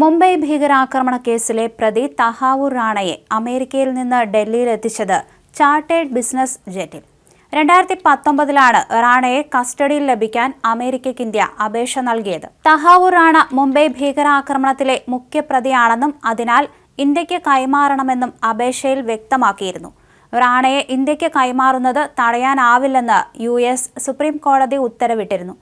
മുംബൈ ഭീകരാക്രമണ കേസിലെ പ്രതി തഹാവൂർ റാണയെ അമേരിക്കയിൽ നിന്ന് ഡൽഹിയിൽ എത്തിച്ചത് ചാർട്ടേഡ് ബിസിനസ് ജെറ്റിൽ. രണ്ടായിരത്തി പത്തൊമ്പതിലാണ് റാണയെ കസ്റ്റഡിയിൽ ലഭിക്കാൻ അമേരിക്കയ്ക്ക് ഇന്ത്യ അപേക്ഷ നൽകിയത്. തഹാവൂർ റാണ മുംബൈ ഭീകരാക്രമണത്തിലെ മുഖ്യപ്രതിയാണെന്നും അതിനാൽ ഇന്ത്യയ്ക്ക് കൈമാറണമെന്നും അപേക്ഷയിൽ വ്യക്തമാക്കിയിരുന്നു. റാണയെ ഇന്ത്യയ്ക്ക് കൈമാറുന്നത് തടയാനാവില്ലെന്ന് യു എസ് സുപ്രീം കോടതി ഉത്തരവിട്ടിരുന്നു.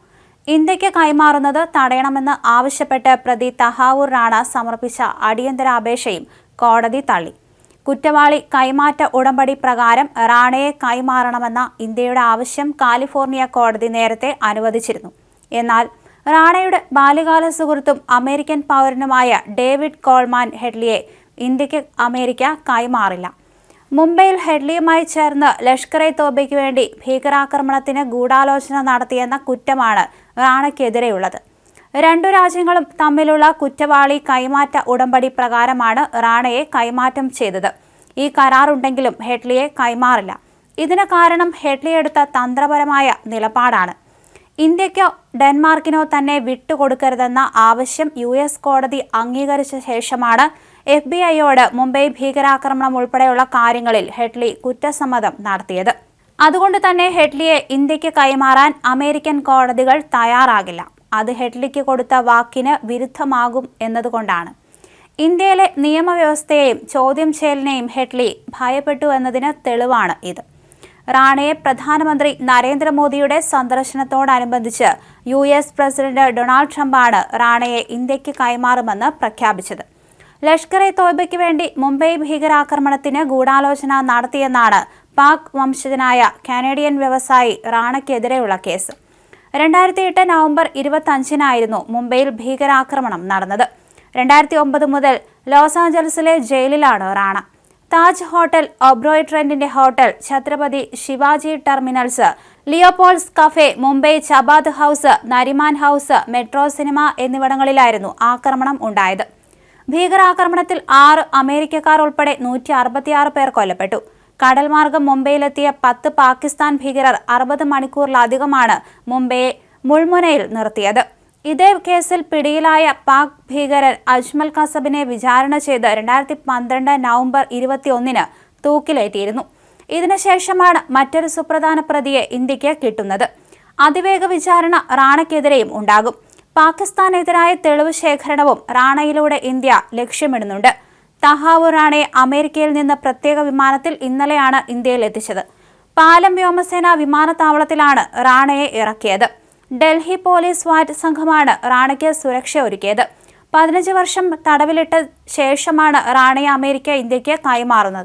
ഇന്ത്യയ്ക്ക് കൈമാറുന്നത് തടയണമെന്ന് ആവശ്യപ്പെട്ട് പ്രതി തഹാവൂർ റാണ സമർപ്പിച്ച അടിയന്തര അപേക്ഷയും കോടതി തള്ളി. കുറ്റവാളി കൈമാറ്റ ഉടമ്പടി പ്രകാരം റാണയെ കൈമാറണമെന്ന ഇന്ത്യയുടെ ആവശ്യം കാലിഫോർണിയ കോടതി നേരത്തെ അനുവദിച്ചിരുന്നു. എന്നാൽ റാണയുടെ ബാല്യകാല സുഹൃത്തും അമേരിക്കൻ പൗരനുമായ ഡേവിഡ് കോൾമാൻ ഹെഡ്ലിയെ ഇന്ത്യയ്ക്ക് അമേരിക്ക കൈമാറില്ല. മുംബൈയിൽ ഹെഡ്ലിയുമായി ചേർന്ന് ലഷ്കർ എ തോബയ്ക്ക് വേണ്ടി ഭീകരാക്രമണത്തിന് ഗൂഢാലോചന നടത്തിയെന്ന കുറ്റമാണ് റാണയ്ക്കെതിരെയുള്ളത്. രണ്ടു രാജ്യങ്ങളും തമ്മിലുള്ള കുറ്റവാളി കൈമാറ്റ ഉടമ്പടി പ്രകാരമാണ് റാണയെ കൈമാറ്റം ചെയ്തത്. ഈ കരാറുണ്ടെങ്കിലും ഹെഡ്ലിയെ കൈമാറില്ല. ഇതിന് കാരണം ഹെഡ്ലി എടുത്ത തന്ത്രപരമായ നിലപാടാണ്. ഇന്ത്യക്കോ ഡെൻമാർക്കിനോ തന്നെ വിട്ടുകൊടുക്കരുതെന്ന ആവശ്യം യു എസ് കോടതി അംഗീകരിച്ച ശേഷമാണ് എഫ് ബി ഐയോട് മുംബൈ ഭീകരാക്രമണം ഉൾപ്പെടെയുള്ള കാര്യങ്ങളിൽ ഹെഡ്ലി കുറ്റസമ്മതം നടത്തിയത്. അതുകൊണ്ട് തന്നെ ഹെഡ്ലിയെ ഇന്ത്യയ്ക്ക് കൈമാറാൻ അമേരിക്കൻ കോടതികൾ തയ്യാറാകില്ല. അത് ഹെഡ്ലിക്ക് കൊടുത്ത വാക്കിന് വിരുദ്ധമാകും എന്നതുകൊണ്ടാണ്. ഇന്ത്യയിലെ നിയമവ്യവസ്ഥയെയും ചോദ്യം ചെയ്യലിനെയും ഹെഡ്ലി ഭയപ്പെട്ടു എന്നതിന് തെളിവാണ് ഇത്. റാണയെ പ്രധാനമന്ത്രി നരേന്ദ്രമോദിയുടെ സന്ദർശനത്തോടനുബന്ധിച്ച് യു എസ് പ്രസിഡന്റ് ഡൊണാൾഡ് ട്രംപാണ് റാണയെ ഇന്ത്യയ്ക്ക് കൈമാറുമെന്ന് പ്രഖ്യാപിച്ചത്. ലഷ്കർ എ തോയ്ബയ്ക്ക് വേണ്ടി മുംബൈ ഭീകരാക്രമണത്തിന് ഗൂഢാലോചന നടത്തിയെന്നാണ് പാക് വംശജനായ കാനേഡിയൻ വ്യവസായി റാണയ്ക്കെതിരെയുള്ള കേസ്. രണ്ടായിരത്തി എട്ട് നവംബർ ഇരുപത്തി അഞ്ചിനായിരുന്നു മുംബൈയിൽ ഭീകരാക്രമണം നടന്നത്. രണ്ടായിരത്തി ഒമ്പത് മുതൽ ലോസ് ആഞ്ചലസിലെ ജയിലിലാണ് Rana. Taj hotel Oberoi ട്രെൻഡിന്റെ hotel Chhatrapati Shivaji terminals Leopold's cafe Mumbai Chabad house Nariman house metro cinema എന്നിവിടങ്ങളിലായിരുന്നു ആക്രമണം ഉണ്ടായത്. ഭീകരാക്രമണത്തിൽ ആറ് അമേരിക്കക്കാർ ഉൾപ്പെടെ നൂറ്റി അറുപത്തിയാറ് പേർ കൊല്ലപ്പെട്ടു. കടൽമാർഗം മുംബൈയിലെത്തിയ പത്ത് പാകിസ്ഥാൻ ഭീകരർ അറുപത് മണിക്കൂറിലധികമാണ് മുംബൈയെ മുൾമുനയിൽ നിർത്തിയത്. ഇതേ കേസിൽ പിടിയിലായ പാക് ഭീകരൻ അജ്മൽ കസബിനെ വിചാരണ ചെയ്ത് രണ്ടായിരത്തി പന്ത്രണ്ട് നവംബർ ഇരുപത്തിയൊന്നിന് തൂക്കിലേറ്റിയിരുന്നു. ഇതിനുശേഷമാണ് മറ്റൊരു സുപ്രധാന പ്രതിയെ ഇന്ത്യയ്ക്ക് കിട്ടുന്നത്. അതിവേഗ വിചാരണ റാണയ്ക്കെതിരെയും ഉണ്ടാകും. പാകിസ്ഥാനെതിരായ തെളിവ് ശേഖരണവും റാണയിലൂടെ ഇന്ത്യ ലക്ഷ്യമിടുന്നുണ്ട്. തഹാവൂർ റാണയെ അമേരിക്കയിൽ നിന്ന് പ്രത്യേക വിമാനത്തിൽ ഇന്നലെയാണ് ഇന്ത്യയിൽ എത്തിച്ചത്. പാലം വ്യോമസേന വിമാനത്താവളത്തിലാണ് റാണയെ ഇറക്കിയത്. ഡൽഹി പോലീസ് വാറ്റ് സംഘമാണ് റാണയ്ക്ക് സുരക്ഷ ഒരുക്കിയത്. പതിനഞ്ച് വർഷം തടവിലിട്ട ശേഷമാണ് റാണയെ അമേരിക്ക ഇന്ത്യയ്ക്ക് കൈമാറുന്നത്.